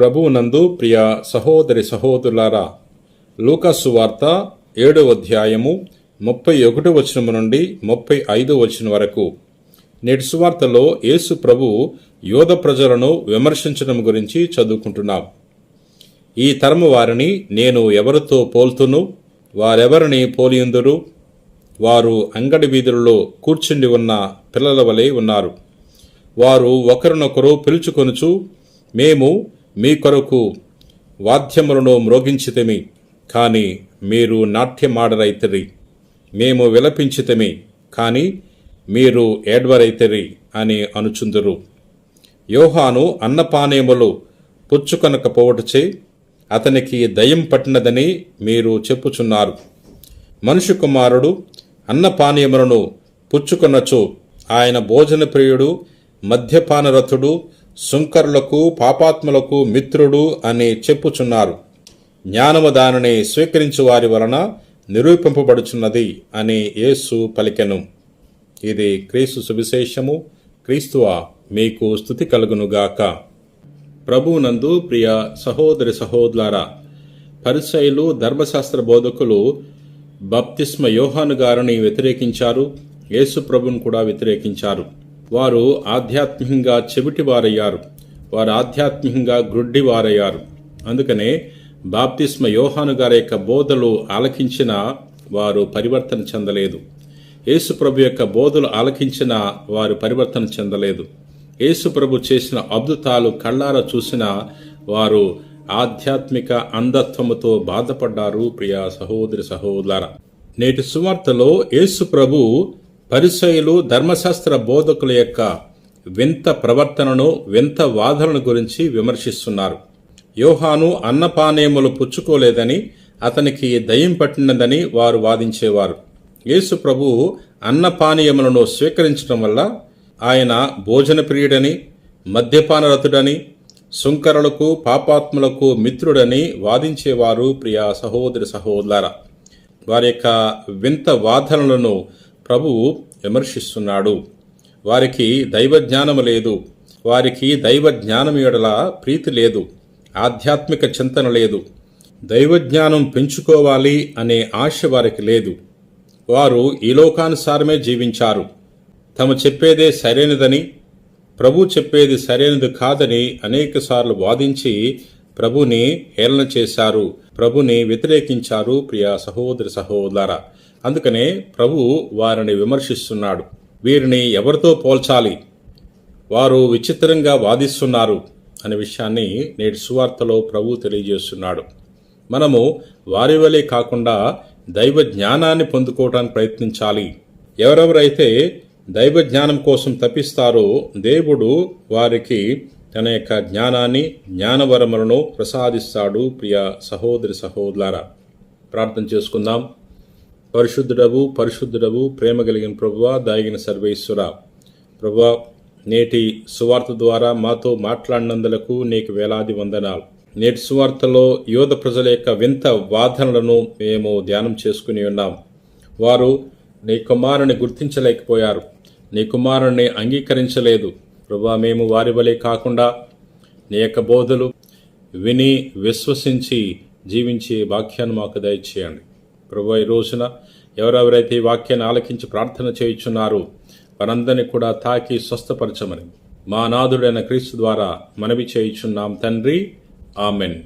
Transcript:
ప్రభువునందు ప్రియ సహోదరి సహోదరులారా లూకాసు వార్త ఏడో అధ్యాయము ముప్పై ఒకటి వచనము నుండి ముప్పై ఐదు వచనం వరకు. నేటి సువార్తలో యేసు ప్రభు యోధ ప్రజలను విమర్శించడం గురించి చదువుకుంటున్నాం. ఈ తరము వారిని నేను ఎవరితో పోల్తును? వారెవరిని పోలియుందురు? వారు అంగడి వీధులలో కూర్చుండి ఉన్న పిల్లల వలె ఉన్నారు. వారు ఒకరినొకరు పిలుచుకొనుచు మేము మీ కొరకు వాద్యములను మ్రోగించితమి కానీ మీరు నాట్యమాడరైతిరి. మేము విలపించితమి కానీ మీరు ఏడ్వరైతిరి అని అనుచుందురు. యోహాను అన్నపానీయములు పుచ్చుకొనకపోవటచే అతనికి దయం పట్టినదని మీరు చెప్పుచున్నారు. మనుషు కుమారుడు అన్నపానీయములను పుచ్చుకొనచు ఆయన భోజన ప్రియుడు మద్యపానరథుడు సుంకరులకు పాపాత్ములకు మిత్రుడు అని చెప్పుచున్నారు. జ్ఞానము దానిని స్వీకరించు వారి వలన నిరూపింపబడుచున్నది అని యేసు పలికెను. ఇది క్రీస్తు సువిశేషము. క్రీస్తువా మీకు స్థుతి కలుగునుగాక. ప్రభువునందు ప్రియ సహోదరి సహోదరులారా పరిసయులు ధర్మశాస్త్ర బోధకులు బప్తిస్మ యోహాను గారిని వ్యతిరేకించారు. యేసు ప్రభును కూడా వ్యతిరేకించారు. వారు ఆధ్యాత్మికంగా చెవిటివారయ్యారు. వారు ఆధ్యాత్మికంగా గ్రుడ్డివారయ్యారు. అందుకనే బాప్తిస్మ యోహాను గారి యొక్క బోధలు ఆలకించిన వారు పరివర్తన చెందలేదు. యేసు ప్రభు యొక్క బోధలు ఆలకించిన వారు పరివర్తన చెందలేదు. యేసు ప్రభు చేసిన అద్భుతాలు కళ్ళారా చూసిన వారు ఆధ్యాత్మిక అంధత్వముతో బాధపడ్డారు. ప్రియా సహోదరి సహోదర నేటి సువార్తలో యేసు ప్రభు పరిసయులు ధర్మశాస్త్ర బోధకుల యొక్క వింత ప్రవర్తనను వింత వాదనల గురించి విమర్శిస్తున్నారు. యోహాను అన్నపానీయములు పుచ్చుకోలేదని అతనికి దయ్యం పట్టినదని వారు వాదించేవారు. యేసు ప్రభు అన్నపానీయములను స్వీకరించడం వల్ల ఆయన భోజన ప్రియుడని మద్యపానరతుడని సుంకరులకు పాపాత్ములకు మిత్రుడని వాదించేవారు ప్రియ సహోదరి సహోదర వారి యొక్క వింత వాదనలను ప్రభువు విమర్శిస్తున్నాడు. వారికి దైవజ్ఞానము లేదు. వారికి దైవ జ్ఞానం ఎడల ప్రీతి లేదు. ఆధ్యాత్మిక చింతన లేదు. దైవజ్ఞానం పెంచుకోవాలి అనే ఆశ వారికి లేదు. వారు ఈ లోకానుసారమే జీవించారు. తమ చెప్పేదే సరైనదని ప్రభు చెప్పేది సరైనది కాదని అనేకసార్లు వాదించి ప్రభుని హేళన చేశారు. ప్రభుని వ్యతిరేకించారు. ప్రియ సహోదరి సహోదర అందుకనే ప్రభు వారిని విమర్శిస్తున్నాడు. వీరిని ఎవరితో పోల్చాలి? వారు విచిత్రంగా వాదిస్తున్నారు అనే విషయాన్ని నేటి సువార్తలో ప్రభు తెలియజేస్తున్నాడు. మనము వారి వలె కాకుండా దైవ జ్ఞానాన్ని పొందుకోవడానికి ప్రయత్నించాలి. ఎవరెవరైతే దైవ జ్ఞానం కోసం తప్పిస్తారో దేవుడు వారికి తన యొక్క జ్ఞానాన్ని జ్ఞానవరములను ప్రసాదిస్తాడు ప్రియ సహోదరి సహోదరులారా. ప్రార్థన చేసుకుందాం. పరిశుద్ధుడవు పరిశుద్ధుడవు ప్రేమ కలిగిన ప్రభువ దాగిన సర్వేశ్వర. ప్రభువ నేటి సువార్త ద్వారా మాతో మాట్లాడినందులకు నీకు వేలాది వందనాలు. నేటి సువార్తలో యోధ ప్రజల యొక్క వింత వాదనలను మేము ధ్యానం చేసుకుని ఉన్నాం. వారు నీ కుమారుని గుర్తించలేకపోయారు. నీ కుమారుణ్ణి అంగీకరించలేదు. ప్రభా మేము వారి వలె కాకుండా నీ యొక్క బోధలు విని విశ్వసించి జీవించే వాక్యాన్ని మాకు దయచేయండి. ప్రభు ఈ రోజున ఎవరెవరైతే ఈ వాక్యాన్ని ఆలకించి ప్రార్థన చేయుచున్నారో వారందరినీ కూడా తాకి స్వస్థపరచమని మా నాథుడైన క్రీస్తు ద్వారా మనవి చేయుచున్నాం. తండ్రి ఆమెన్.